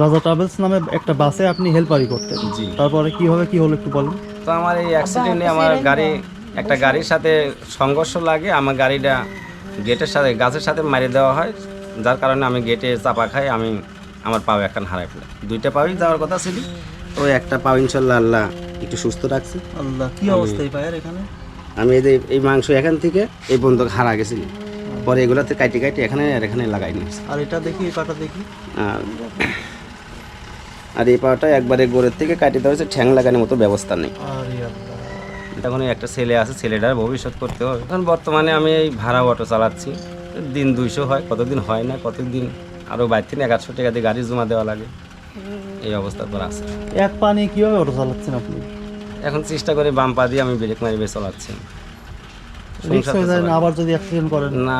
রাজা ট্রাভেলস নামে একটা বাসে আপনি হেল্পারি করতেন। জি। তারপরে কীভাবে কি হলো একটু বলেন। তো আমার এই অ্যাক্সিডেন্টে আমার গাড়ি একটা গাড়ির সাথে সংঘর্ষ লাগে আমার গাড়িটা গেটের সাথে গাছের সাথে মারিয়ে দেওয়া হয়। যার কারণে আমি গেটে চাপা খাই আমি আমার পাও একখান হারাই ফেলে। দুইটা পাওই যাওয়ার কথা ছিল। ওই একটা পাও ইনশাল্লাহ আল্লাহ একটু সুস্থ রাখছে। আল্লাহ কি অবস্থায় পায়ের এখানে? আমি এই যে এই মাংস এখান থেকে এই বন্ধুক হারা গেছি পরে এগুলাতে কাটি কাটি এখানে আর এখানে লাগাই নিয়েছি আর এটা দেখি এই পাটা দেখি। আর এই পাওয়াটা একবারে গোড়ের থেকে কাটি দেওয়া হয়েছে ঠ্যাং লাগানোর মতো ব্যবস্থা নেই। এখন একটা ছেলে আছে ছেলেটার ভবিষ্যৎ করতে হবে। এখন বর্তমানে আমি এই ভাড়া অটো চালাচ্ছি। দিন দুইশো হয় কতদিন হয় না কতদিন? আরও বাইর থেকে এগারোশো টাকা দিয়ে গাড়ি জমা দেওয়া লাগে। এই অবস্থার পর আছে। এক পা নিয়ে কীভাবে অটো চালাচ্ছেন আপনি? এখন চেষ্টা করে বাম পা দিয়ে আমি ব্রেক মারি বেশ চালাচ্ছি। আবার যদি অ্যাক্সিডেন্ট করেন? না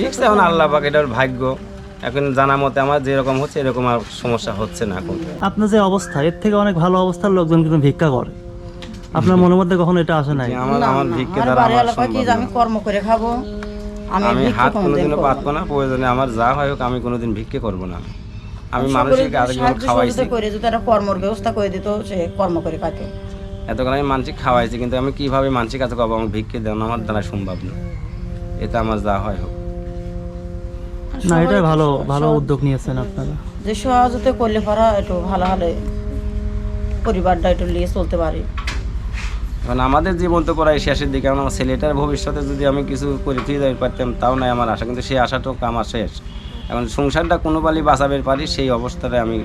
রিক্স এখন আল্লাহ পাক এটার ভাগ্য। এখন জানা মতে আমার যেরকম হচ্ছে এরকম আর সমস্যা হচ্ছে না এখন। আপনার যে অবস্থা এর থেকে অনেক ভালো অবস্থার লোকজন কিন্তু ভিক্ষা করে। আপনার মনের মধ্যে কখনো এটা আসে নাই? আমার আমার ভিক্ষা আমার দ্বারা বাড়ি আমার কি আমি কর্ম করে খাব আমি আমি হাত কোনোদিন কোনোদিনও। পাতবো না। প্রয়োজনে আমার যা হয় হোক আমি কোনোদিন ভিক্ষে করব না। আমি মানুষকে আরেকজন খাওয়াইছি। করে যদি একটা কর্মর ব্যবস্থা করে দিত সে কর্ম করে খাইতো। এতক্ষণ আমি মানসিক খাওয়াইছি কিন্তু আমি কীভাবে মানসিক কাছে খাব আমার ভিক্ষে দেন আমার দ্বারা সম্ভব না। এটা আমার যা হয় হোক। না এটাই ভালো ভালো উদ্যোগ নিয়েছেন আপনারা। যে সহযোগিতা করলে পারা একটু ভালো হলে পরিবারটা একটু নিয়ে চলতে পারি। এখন আমাদের জীবন তো প্রায় শেষের দিকে আমার ছেলেটার ভবিষ্যতে যদি আমি কিছু করে দিয়ে পারতাম তাও নাই আমার আশা। কিন্তু সেই আশাটাও আমার শেষ। এখন সংসারটা কোনো পালি বাঁচাবে পারি সেই অবস্থাতে আমি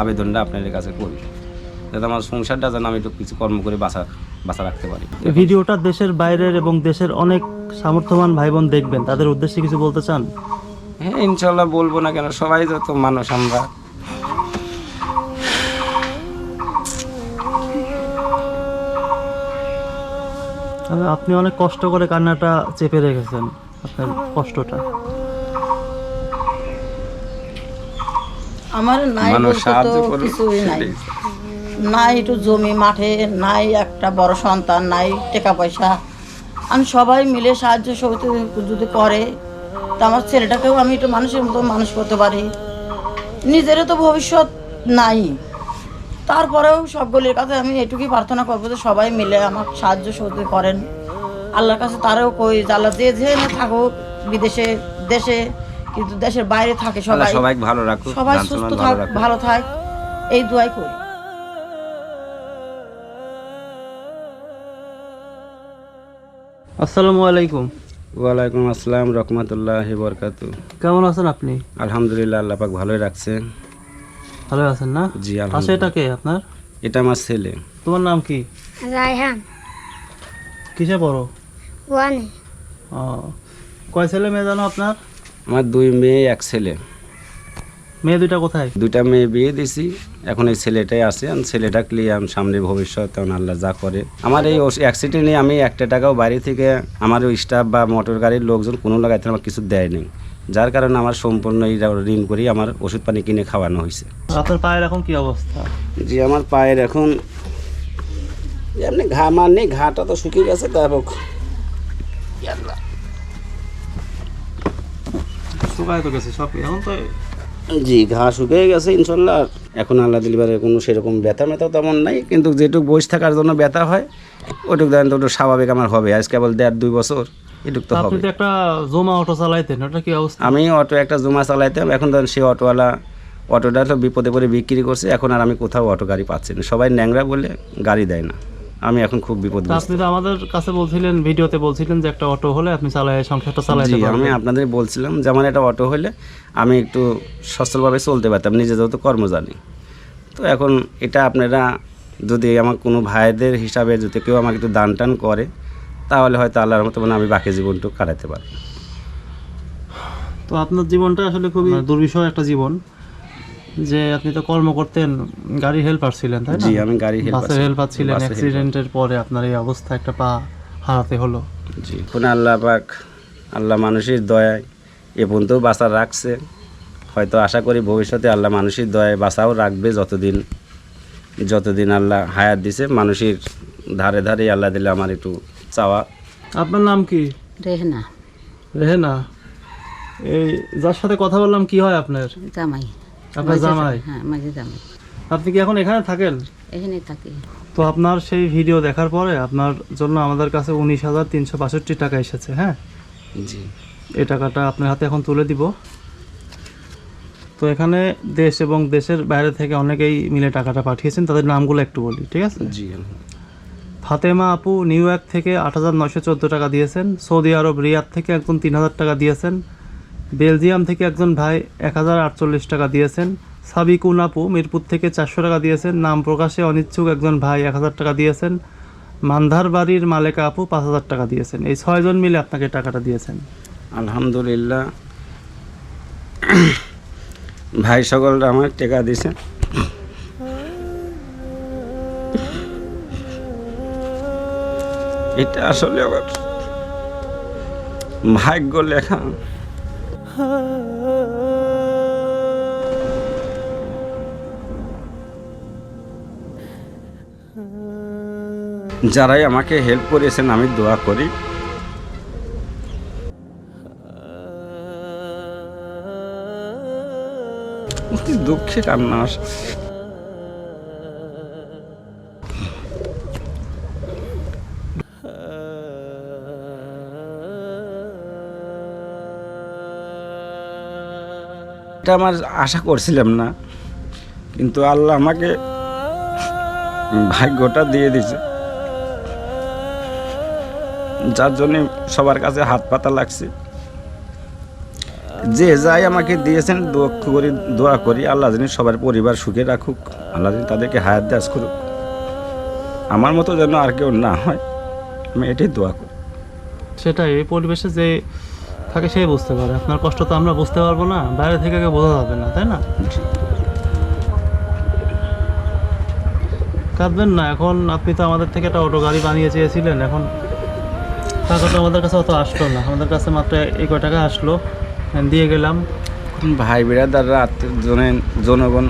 আবেদনটা আপনাদের কাছে করি। যাতে আমার সংসারটা যেন আমি একটু কিছু কর্ম করে বাঁচা বাঁচা রাখতে পারি। এই ভিডিওটা দেশের বাইরের এবং দেশের অনেক সামর্থ্যবান ভাই বোন দেখবেন। তাদের উদ্দেশ্যে কিছু বলতে চান? হ্যাঁ ইনশাল্লাহ বলব না কেন সবাই যত মানুষ আমরা। আপনি অনেক কষ্ট করে কান্নাটা চেপে রেখেছেন আপনার কষ্টটা। আমার নাই বলতে কিছুই নাই। নাই একটু জমি মাঠে নাই একটা বড় সন্তান নাই টাকা পয়সা। আমি সবাই মিলে সাহায্য সহযোগিতা যদি করে তা আমার ছেলেটাকেও আমি একটু মানুষের মতো মানুষ করতে পারি। নিজেরও তো ভবিষ্যৎ নাই। তারপরেও সবগুলির কাছে আমি এটুকুই প্রার্থনা করব যে সবাই মিলে আমার সাহায্য সহযোগিতা করেন। আল্লাহর কাছে তারাও কই আল্লাহ যে যে না থাকুক বিদেশে দেশে কিন্তু দেশের বাইরে থাকে সবাই। সবাই ভালো রাখুক সবাই সুস্থ থাক ভালো থাক এই দোয়াই করি। আসসালামু আলাইকুম। ওয়ালাইকুম আসসালাম রহমতুল্লাহ বরকাতু। কেমন আছেন আপনি? আলহামদুলিল্লাহ আল্লাহ পাক ভালোই রাখছে। ভালো আছেন না? জি আলহামদুলিল্লাহ। এটা কে আপনার? এটা আমার ছেলে। তোমার নাম কি? রায়হান। কিসে পড়ো? ওয়ানে। ও কয় ছেলে মেয়ে জানো আপনার? আমার দুই মেয়ে এক ছেলে। মেয়ে দুইটা কোথায়? দুইটা মেয়ে বিয়ে দিছি। এখন এই ছেলেটাই আছে। ছেলেটা ক্লিয়ার সামনে ভবিষ্যৎ তখন আল্লাহ যা করে। আমার এই অ্যাক্সিডেন্টে আমি একটা টাকাও বাইরে থেকে আমার ওই স্টাফ বা মোটর গাড়ির লোকজন কোনো লাগাইতে আমার কিছু দেয় নেই। যার কারণে আমার সম্পূর্ণ এই ঋণ করি আমার ওষুধ পানি কিনে খাওয়ানো হয়েছে। আপনার পায়ের এখন কি অবস্থা? জি আমার পায়ের এখন এমনি ঘা মার নেই ঘাটা তো শুকিয়ে গেছে তা হোক। শুকায় তো গেছে সব এখন তো জি ঘা শুকিয়ে গেছে ইনশাল্লাহ। এখন আল্লাহ দিলবারে কোনো সেরকম ব্যথা মেথাও তেমন নাই কিন্তু যেটুকু বসে থাকার জন্য ব্যথা হয় ওটুক দেন তো ওটুক স্বাভাবিক আমার হবে। আজ কেবল দেড় দুই বছর এটুক তো আপনি হবে। একটা জমা অটো চালাইতেন ওটা কি অবস্থা? আমি অটো একটা জমা চালাইতাম এখন ধরেন সেই অটোওয়ালা অটোটা তো বিপদে পড়ে বিক্রি করছে এখন আর আমি কোথাও অটো গাড়ি পাচ্ছি না। সবাই ন্যাংরা বলে গাড়ি দেয় না। আমি এখন খুব বিপদ আপনি তো আমাদের কাছে বলছিলেন ভিডিওতে বলছিলেন যে একটা অটো হলে আপনি চালাই সংসারটা চালাইতে জি আমি আপনাদের বলছিলাম যে আমার একটা অটো হলে আমি একটু সচ্ছলভাবে চলতে পারতাম নিজে যেহেতু কর্ম জানি তো এখন এটা আপনারা যদি আমার কোনো ভাইদের হিসাবে যদি কেউ আমাকে একটু দান টান করে তাহলে হয়তো আল্লাহর মতো মানে আমি বাকি জীবনটুকু কাটাতে পারি। তো আপনার জীবনটা আসলে খুবই দুর্বিষহ একটা জীবন। যে আপনি তো কর্ম করতেন গাড়ি হেল্পার ছিলেন তাই না? জি আমি গাড়ি হেল্পার। হেল্পার ছিলেন অ্যাক্সিডেন্টের পরে আপনার এই অবস্থা একটা পা হারাতে হলো। জি এখন আল্লাহ পাক আল্লাহ মানুষের দয়ায় এ পর্যন্ত বাঁচা রাখছে। হয়তো আশা করি ভবিষ্যতে আল্লাহ মানুষের দয়ায় বাঁচাও রাখবে যতদিন যতদিন আল্লাহ হায়াত দিছে। মানুষের ধারে ধারে আল্লাহ দিলে আমার একটু চাওয়া। আপনার নাম কি? রেহনা। রেহেনা। এই যার সাথে কথা বললাম কি হয় আপনার? জামাই। আপনার জামাই? হ্যাঁ মাঝে জামাই। আপনি কি এখন এখানে থাকেন? এখানে থাকি। তো আপনার সেই ভিডিও দেখার পরে আপনার জন্য আমাদের কাছে উনিশ হাজার তিনশো বাষট্টি টাকা এসেছে হ্যাঁ? জি। এই টাকাটা আপনার হাতে এখন তুলে দিব। তো এখানে দেশ এবং দেশের বাইরে থেকে অনেকেই মিলে টাকাটা পাঠিয়েছেন তাদের নামগুলো একটু বলি ঠিক আছে? জি ফাতেমা আপু নিউ ইয়র্ক থেকে আট হাজার নয়শো চোদ্দ টাকা দিয়েছেন সৌদি আরব রিয়াদ থেকে একজন তিন হাজার টাকা দিয়েছেন বেলজিয়াম থেকে একজন ভাই এক হাজার আটচল্লিশ টাকা দিয়েছেন। সাবিকুন আপু মিরপুর থেকে চারশো টাকা দিয়েছেন। নাম প্রকাশে অনিচ্ছুক একজন ভাই এক হাজার টাকা দিয়েছেন। মান্ধার বাড়ির মালেকা আপু পাঁচ হাজার টাকা দিয়েছেন। এই ছয়জন মিলে আপনাকে টাকাটা দিয়েছেন। আলহামদুলিল্লাহ। ভাই সকলরা আমার টেকা দিছে এটা আসলে আমার ভাগ্য লেখা। যারাই আমাকে হেল্প করেছেন, আমি দোয়া করি। দুঃখে কান্না এটা আমার আশা করছিলাম না, কিন্তু আল্লাহ আমাকে ভাগ্যটা দিয়ে দিয়েছে যার জন্য সবার কাছে হাত পাতা লাগছে। যে যাই আমাকে দিয়েছেন, দোয়া করি দোয়া করি, আল্লাহ জানি সবার পরিবার সুখে রাখুক, আল্লাহ জানি তাদেরকে হায়াত দাস করুক। আমার মতো যেন আর কেউ না হয়, আমি এটাই দোয়া করি। সেটাই, এই পরিবেশে যে থাকে সেই বুঝতে পারে। আপনার কষ্ট তো আমরা বুঝতে পারব না, বাইরে থেকে বোঝা যাবে না, তাই না? কাঁদবেন না, এখন আপনি তো আমাদের থেকে একটা অটো গাড়ি বানিয়ে চেয়েছিলেন, এখন টাকা তো আমাদের কাছে অত আসলো না। আমাদের কাছে মাত্র এই কয় টাকা আসলো দিয়ে গেলাম। ভাই বিরাদাররা আত্মীয়জনের জনগণ,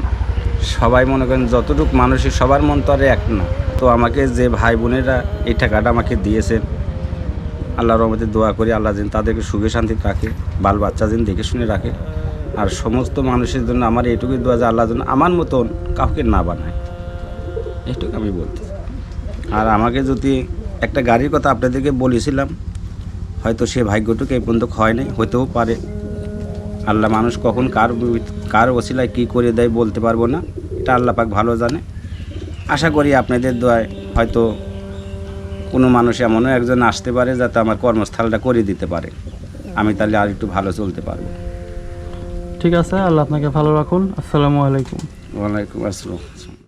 সবাই মনে করেন যতটুকু মানুষের সবার মন তো আর এক না। তো আমাকে যে ভাই বোনেরা এই টাকাটা আমাকে দিয়েছেন আল্লাহ রহমতে দোয়া করি, আল্লাহ যেন তাদেরকে সুখে শান্তি রাখে, বাল বাচ্চা যেন দেখে শুনে রাখে। আর সমস্ত মানুষের জন্য আমার এইটুকুই দোয়া যে আল্লাহ যেন আমার মতন কাউকে না বানায়। এইটুকু আমি বলতে আর আমাকে যদি একটা গাড়ির কথা আপনাদেরকে বলেছিলাম হয়তো সে ভাগ্যটুকু এই পর্যন্ত হয় নাই হতেও পারে। আল্লাহ মানুষ কখন কার কার ওসিলায় কী করে দেয় বলতে পারব না এটা আল্লাহ পাক ভালো জানে। আশা করি আপনাদের দোয়ায় হয়তো কোনো মানুষ এমনও একজন আসতে পারে যাতে আমার কর্মস্থলটা করে দিতে পারে। আমি তাহলে আর একটু ভালো চলতে পারব। ঠিক আছে আল্লাহ আপনাকে ভালো রাখুন। আসসালামু আলাইকুম। ওয়ালাইকুম আসসালাম।